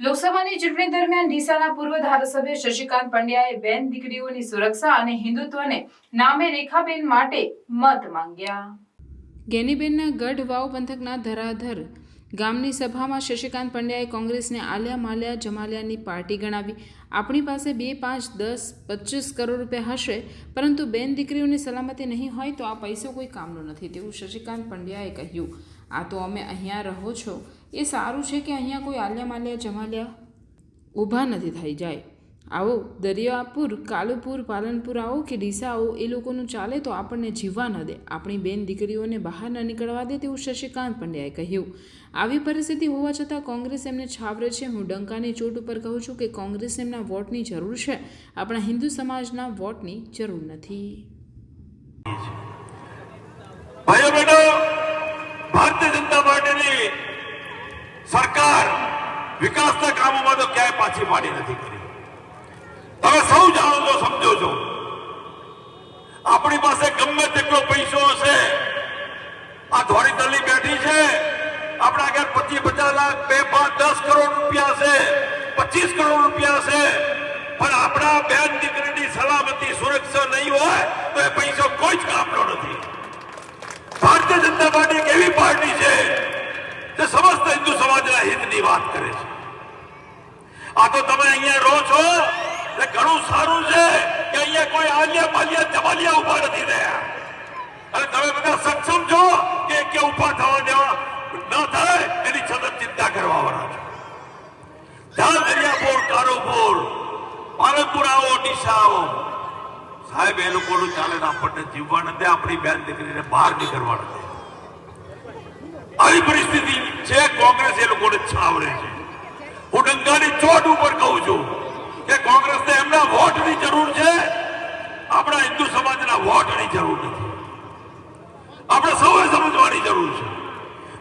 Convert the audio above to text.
લોકસભાની ચૂંટણી દરમિયાન ડીસાના પૂર્વ ધારાસભ્ય શશિકાંત પંડ્યાએ બેન દીકરીઓની સુરક્ષા અને હિન્દુત્વને નામે રેખાબેન માટે મત માંગ્યા. ગેનીબેનના ગઢ વાવ પંથકના ધરાધર ગામની સભામાં શશિકાંત પંડ્યાએ કોંગ્રેસને આલિયા માલ્યા જમાલિયાની પાર્ટી ગણાવી. આપણી પાસે બે, પાંચ, દસ પચીસ કરોડ રૂપિયા હશે, પરંતુ બેન દીકરીઓની સલામતી નહીં હોય તો આ પૈસો કોઈ કામનો નથી તેવું શશિકાંત પંડ્યાએ કહ્યું. આ તો અમે અહીંયા રહો છો. એ સારું છે કે અહીંયા કોઈ આલિયા માલ્યા જમાલિયા ઊભા નથી થઈ જાય. આવો, દરિયાપુર, કાલુપુર, પાલનપુર આવો કે ડીસા આવો, એ લોકોનું ચાલે તો આપણને જીવવા ન દે. આપણી બેન દીકરીઓને બહાર ન નીકળવા દે તેવું શશિકાંત પંડ્યાએ કહ્યું. આવી પરિસ્થિતિ હોવા છતાં કોંગ્રેસ એમને છાવરે છે. હું ડંકાની ચોટ ઉપર કહું છું કે કોંગ્રેસ એમના વોટની જરૂર છે. આપણા હિન્દુ સમાજના વોટની જરૂર નથી. ભારતીય જનતા પાર્ટીની સરકાર વિકાસના કામોમાં ક્યાંય પાછી પાડી નથી કરી. સમજો છો? આપણી પાસે ગમે તેટલો પૈસો હશે. આ ધોળી દલી બેઠી છે. આપણા આગળ પચીસ પચાસ લાખ, બે પાંચ દસ કરોડ રૂપિયા છે પચીસ કરોડ રૂપિયા છે પણ આપણા બેન દીકરીની સલામતી, સુરક્ષા નહીં હોય, તો એ પૈસો કોઈ જ કામનો નથી. ભારતીય જનતા પાર્ટી એક એવી પાર્ટી છે, જે સમસ્ત હિન્દુ સમાજના હિતની વાત કરે છે. આ તો તમે અહીંયા રહો છો એ ઘણું સારું છે કે અહીંયા કોઈ આલિયા પાલિયા જમાલિયા ઊભા નથી રહ્યા. અને તમે બધા સક્ષમ છો કે કે ઊભા થવા દેવા ન થાય એની સતત ચિંતા કરવા વાળા છો. જાલ દરિયાપુર કારોપુર, પાલનપુર આવો, ઓડિશા આવો. સાહેબ, એ લોકોનું ચાલે આપણને જીવવા નથી આપણી બેન દીકરીને બહાર નીકળવા નથી આવી પરિસ્થિતિ છે, કોંગ્રેસ એ લોકોને છાવરે છે. હું ડંગાની ચોટ ઉપર કહું છું. કોંગ્રેસને એમના વોટની જરૂર છે. આપણા હિન્દુ સમાજના વોટની જરૂર નથી. આપણે સૌએ સમજવાની જરૂર છે.